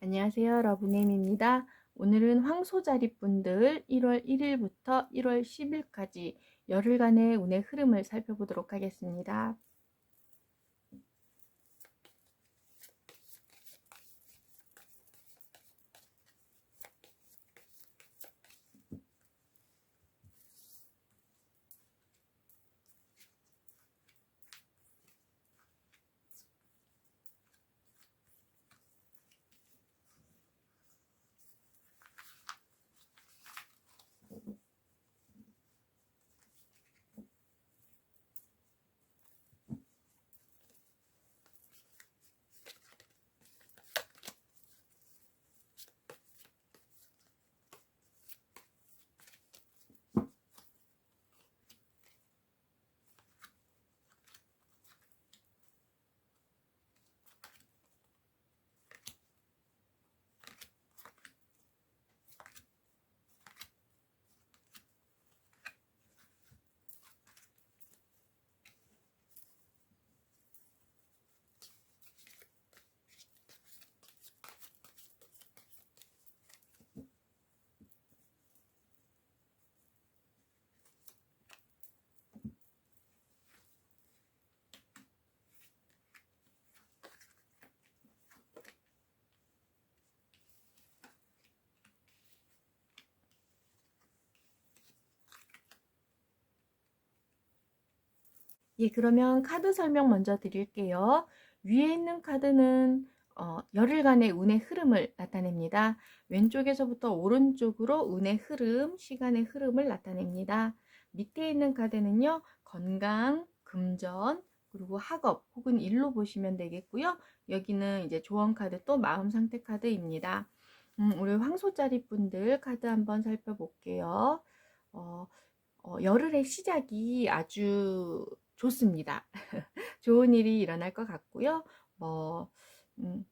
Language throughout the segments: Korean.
안녕하세요. 러브네임입니다. 오늘은 황소자리분들 1월 1일부터 1월 10일까지 열흘간의 운의 흐름을 살펴보도록 하겠습니다. 예, 그러면 카드 설명 먼저 드릴게요. 위에 있는 카드는 어, 열흘간의 운의 흐름을 나타냅니다. 왼쪽에서부터 오른쪽으로 운의 흐름, 시간의 흐름을 나타냅니다. 밑에 있는 카드는요, 건강, 금전, 그리고 학업 혹은 일로 보시면 되겠고요. 여기는 이제 조언 카드 또 마음 상태 카드입니다. 음, 우리 황소자리 분들 카드 한번 살펴볼게요. 어, 어, 열흘의 시작이 아주 좋습니다. 좋은 일이 일어날 것 같고요. 뭐, 음,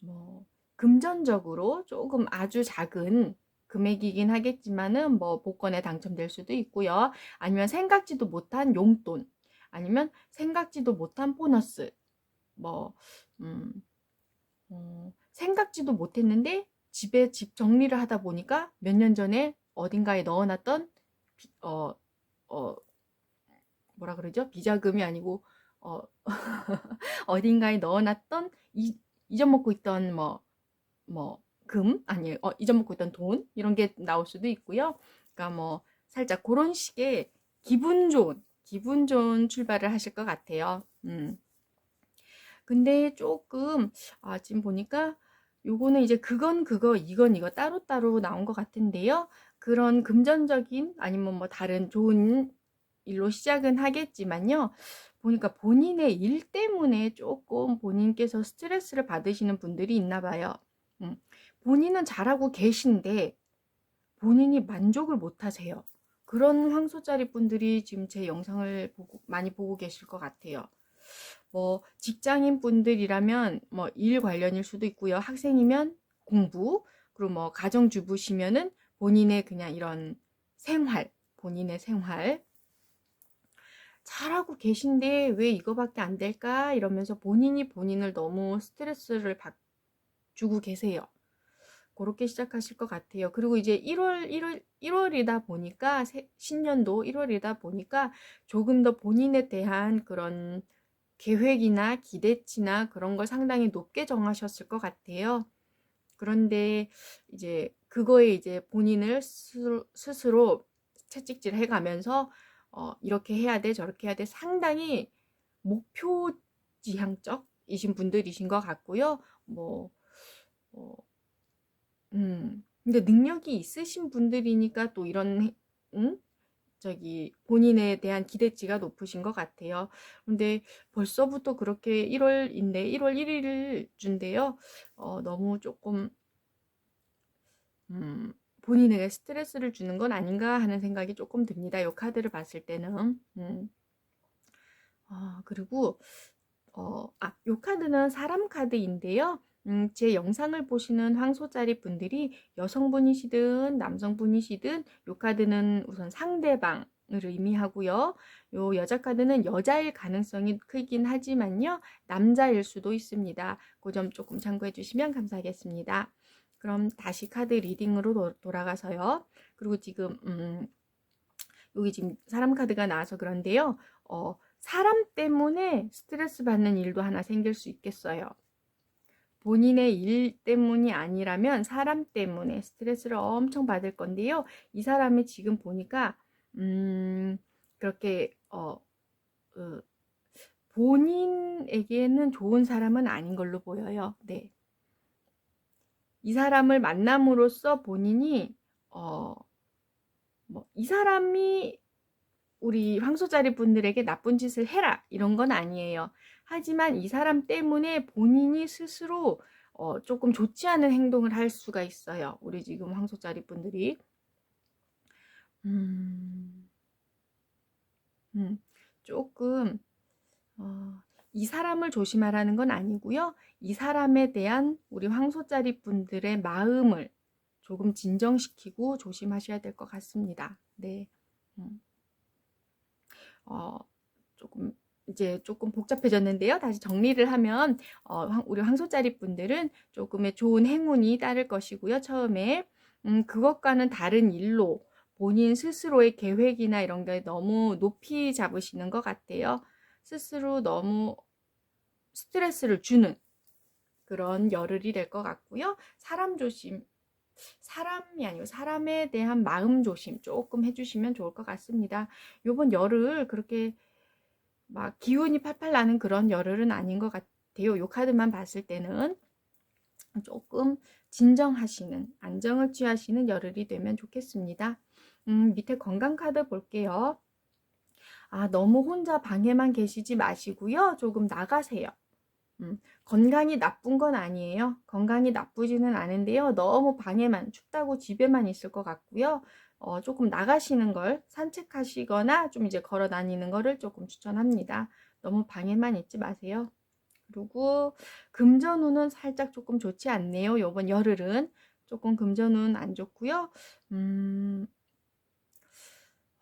뭐, 금전적으로 조금 아주 작은 금액이긴 하겠지만은 뭐 복권에 당첨될 수도 있고요. 아니면 생각지도 못한 용돈, 아니면 생각지도 못한 보너스, 뭐, 음, 어, 생각지도 못했는데 집에 집 정리를 하다 보니까 몇 년 전에 어딘가에 넣어놨던 어, 어, 뭐라 그러죠? 비자금이 아니고 어, 어딘가에 넣어놨던 이, 잊어먹고 있던 뭐, 뭐, 금, 아니, 어, 잊어먹고 있던 돈, 이런 게 나올 수도 있고요. 그러니까 뭐, 살짝 그런 식의 기분 좋은, 기분 좋은 출발을 하실 것 같아요. 음. 근데 조금, 아, 지금 보니까 요거는 이제 그건 그거, 이건 이거 따로따로 나온 것 같은데요. 그런 금전적인 아니면 뭐 다른 좋은 일로 시작은 하겠지만요. 보니까 본인의 일 때문에 조금 본인께서 스트레스를 받으시는 분들이 있나 봐요. 음, 본인은 잘하고 계신데 본인이 만족을 못 하세요. 그런 황소짜리 분들이 지금 제 영상을 보고, 많이 보고 계실 것 같아요. 뭐 직장인 분들이라면 뭐 일 관련일 수도 있고요. 학생이면 공부, 그리고 뭐 가정주부시면은 본인의 그냥 이런 생활, 본인의 생활 잘하고 계신데 왜 이거밖에 안 될까? 이러면서 본인이 본인을 너무 스트레스를 받, 주고 계세요. 그렇게 시작하실 것 같아요. 그리고 이제 1월, 1월, 1월이다 보니까, 신년도 1월이다 보니까 조금 더 본인에 대한 그런 계획이나 기대치나 그런 걸 상당히 높게 정하셨을 것 같아요. 그런데 이제 그거에 이제 본인을 스스로, 스스로 채찍질 해가면서 어, 이렇게 해야 돼, 저렇게 해야 돼. 상당히 목표 지향적이신 분들이신 것 같고요. 뭐, 어, 음, 근데 능력이 있으신 분들이니까 또 이런, 음? 저기, 본인에 대한 기대치가 높으신 것 같아요. 근데 벌써부터 그렇게 1월인데, 1월 1일 준데요. 어, 너무 조금, 음, 본인에게 스트레스를 주는 건 아닌가 하는 생각이 조금 듭니다. 이 카드를 봤을 때는. 음. 아, 그리고, 어, 아, 이 카드는 사람 카드인데요. 음, 제 영상을 보시는 황소짜리 분들이 여성분이시든 남성분이시든 이 카드는 우선 상대방, 의미하고요. 요 여자 카드는 여자일 가능성이 크긴 하지만요. 남자일 수도 있습니다. 그 점 조금 참고해 주시면 감사하겠습니다. 그럼 다시 카드 리딩으로 도, 돌아가서요. 그리고 지금 음, 여기 지금 사람 카드가 나와서 그런데요. 어, 사람 때문에 스트레스 받는 일도 하나 생길 수 있겠어요. 본인의 일 때문이 아니라면 사람 때문에 스트레스를 엄청 받을 건데요. 이 사람이 지금 보니까 음, 그렇게 어, 어, 본인에게는 좋은 사람은 아닌 걸로 보여요. 네. 이 사람을 만남으로써 본인이 어, 뭐, 이 사람이 우리 황소자리 분들에게 나쁜 짓을 해라 이런 건 아니에요. 하지만 이 사람 때문에 본인이 스스로 어, 조금 좋지 않은 행동을 할 수가 있어요. 우리 지금 황소자리 분들이. 음, 음, 조금, 어, 이 사람을 조심하라는 건 아니고요. 이 사람에 대한 우리 황소자리 분들의 마음을 조금 진정시키고 조심하셔야 될 것 같습니다. 네. 음. 어, 조금 이제 조금 복잡해졌는데요. 다시 정리를 하면 어, 우리 황소자리 분들은 조금의 좋은 행운이 따를 것이고요. 처음에 음, 그것과는 다른 일로 본인 스스로의 계획이나 이런 게 너무 높이 잡으시는 것 같아요. 스스로 너무 스트레스를 주는 그런 열흘이 될 것 같고요. 사람 조심, 사람이 아니고 사람에 대한 마음 조심 조금 해주시면 좋을 것 같습니다. 요번 열흘 그렇게 막 기운이 팔팔 나는 그런 열흘은 아닌 것 같아요. 요 카드만 봤을 때는 조금 진정하시는 안정을 취하시는 열흘이 되면 좋겠습니다. 음, 밑에 건강 카드 볼게요. 아, 너무 혼자 방에만 계시지 마시고요. 조금 나가세요. 음, 건강이 나쁜 건 아니에요. 건강이 나쁘지는 않은데요. 너무 방에만 춥다고 집에만 있을 것 같고요. 어, 조금 나가시는 걸 산책하시거나 좀 이제 걸어 다니는 거를 조금 추천합니다. 너무 방에만 있지 마세요. 그리고 금전운은 살짝 조금 좋지 않네요. 요번 열흘은 조금 금전운 안 좋고요. 음,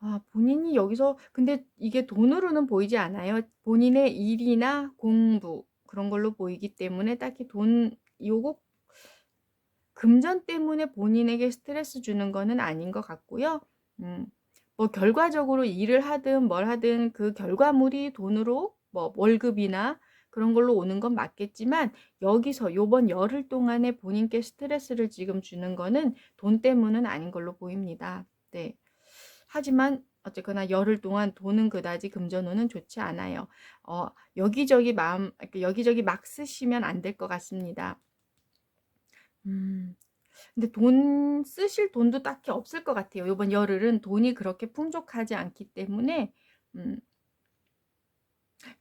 아, 본인이 여기서 근데 이게 돈으로는 보이지 않아요. 본인의 일이나 공부 그런 걸로 보이기 때문에 딱히 돈 요거 금전 때문에 본인에게 스트레스 주는 거는 아닌 것 같고요. 음, 뭐 결과적으로 일을 하든 뭘 하든 그 결과물이 돈으로 뭐 월급이나 그런 걸로 오는 건 맞겠지만 여기서 요번 열흘 동안에 본인께 스트레스를 지금 주는 거는 돈 때문은 아닌 걸로 보입니다. 네. 하지만 어쨌거나 열흘 동안 돈은 그다지 금전운은 좋지 않아요. 어, 여기저기 마음, 여기저기 막 쓰시면 안 될 것 같습니다. 음, 근데 돈 쓰실 돈도 딱히 없을 것 같아요. 이번 열흘은 돈이 그렇게 풍족하지 않기 때문에, 음,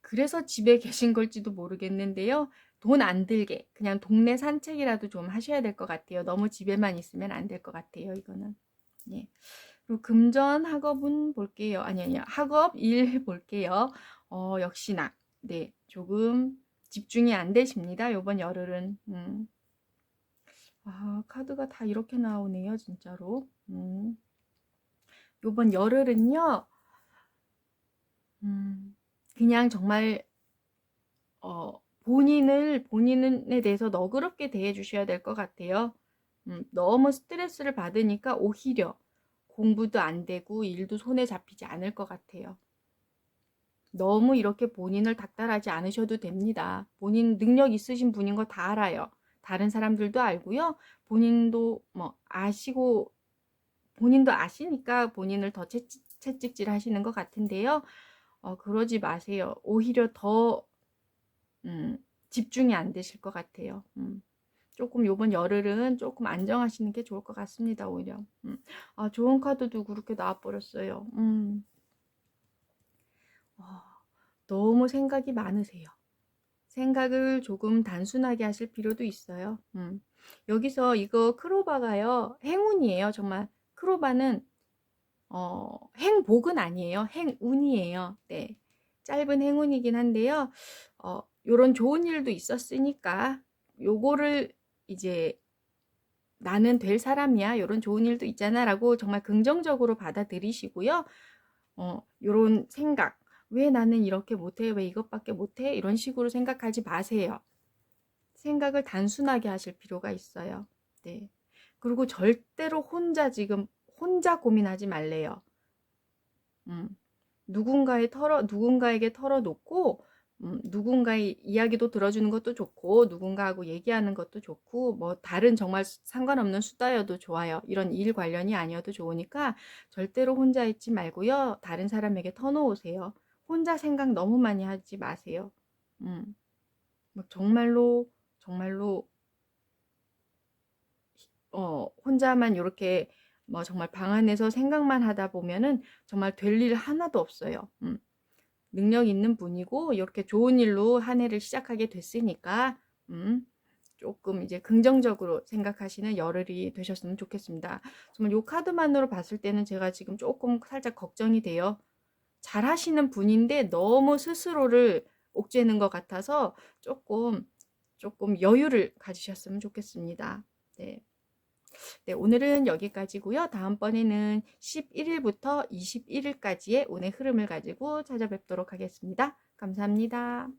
그래서 집에 계신 걸지도 모르겠는데요. 돈 안 들게 그냥 동네 산책이라도 좀 하셔야 될 것 같아요. 너무 집에만 있으면 안 될 것 같아요. 이거는. 예. 금전 학업은 볼게요. 아니 아니요. 학업 일 볼게요. 어, 역시나 네, 조금 집중이 안 되십니다. 요번 열흘은. 음. 아, 카드가 다 이렇게 나오네요, 진짜로. 음. 요번 열흘은요. 음. 그냥 정말 어, 본인을 본인에 대해서 너그럽게 대해 주셔야 될 것 같아요. 음, 너무 스트레스를 받으니까 오히려 공부도 안 되고 일도 손에 잡히지 않을 것 같아요. 너무 이렇게 본인을 닥달하지 않으셔도 됩니다. 본인 능력 있으신 분인 거 다 알아요. 다른 사람들도 알고요. 본인도 뭐 아시고 본인도 아시니까 본인을 더 채찍, 채찍질 하시는 것 같은데요. 어, 그러지 마세요. 오히려 더 음, 집중이 안 되실 것 같아요. 음. 조금 요번 열흘은 조금 안정하시는 게 좋을 것 같습니다. 오히려. 음. 아, 좋은 카드도 그렇게 나와버렸어요. 음. 와, 너무 생각이 많으세요. 생각을 조금 단순하게 하실 필요도 있어요. 음. 여기서 이거 크로바가요. 행운이에요. 정말 크로바는 어, 행복은 아니에요. 행운이에요. 네. 짧은 행운이긴 한데요. 어, 요런 좋은 일도 있었으니까 요거를 이제 나는 될 사람이야. 이런 좋은 일도 있잖아. 라고 정말 긍정적으로 받아들이시고요. 어, 요런 생각. 왜 나는 이렇게 못해? 왜 이것밖에 못해? 이런 식으로 생각하지 마세요. 생각을 단순하게 하실 필요가 있어요. 네. 그리고 절대로 혼자 지금 혼자 고민하지 말래요. 음. 누군가에 털어 누군가에게 털어놓고 음, 누군가의 이야기도 들어주는 것도 좋고 누군가하고 얘기하는 것도 좋고 뭐 다른 정말 수- 상관없는 수다여도 좋아요. 이런 일 관련이 아니어도 좋으니까 절대로 혼자 있지 말고요. 다른 사람에게 터놓으세요. 혼자 생각 너무 많이 하지 마세요. 음. 막 정말로 정말로 어, 혼자만 이렇게 뭐 정말 방 안에서 생각만 하다 보면은 정말 될 일 하나도 없어요. 음. 능력 있는 분이고 이렇게 좋은 일로 한 해를 시작하게 됐으니까 음, 조금 이제 긍정적으로 생각하시는 열흘이 되셨으면 좋겠습니다. 정말 요 카드만으로 봤을 때는 제가 지금 조금 살짝 걱정이 돼요. 잘 하시는 분인데 너무 스스로를 옥죄는 것 같아서 조금 조금 여유를 가지셨으면 좋겠습니다. 네. 네, 오늘은 여기까지고요. 다음번에는 11일부터 21일까지의 운의 흐름을 가지고 찾아뵙도록 하겠습니다. 감사합니다.